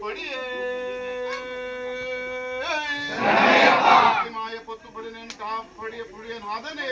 ಪಡಿಯ ಮಾಯಪ್ಪುಲಿಿನ ಪಡಿಯ ಪುಡಿಯ ನಾದನೇ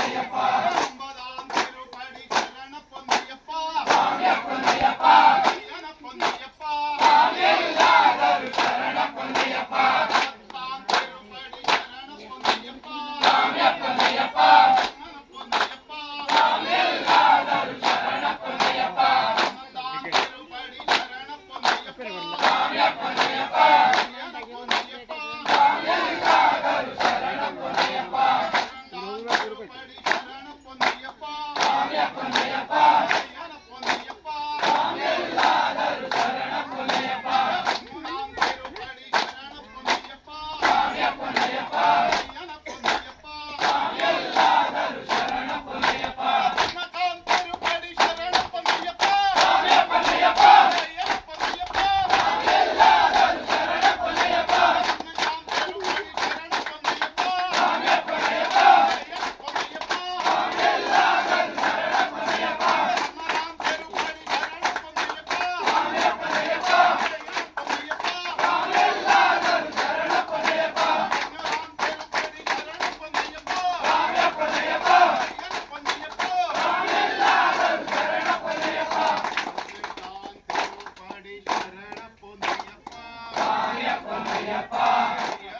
Ayyappa Panaya, Panaya, Panaya. Glória, Pai.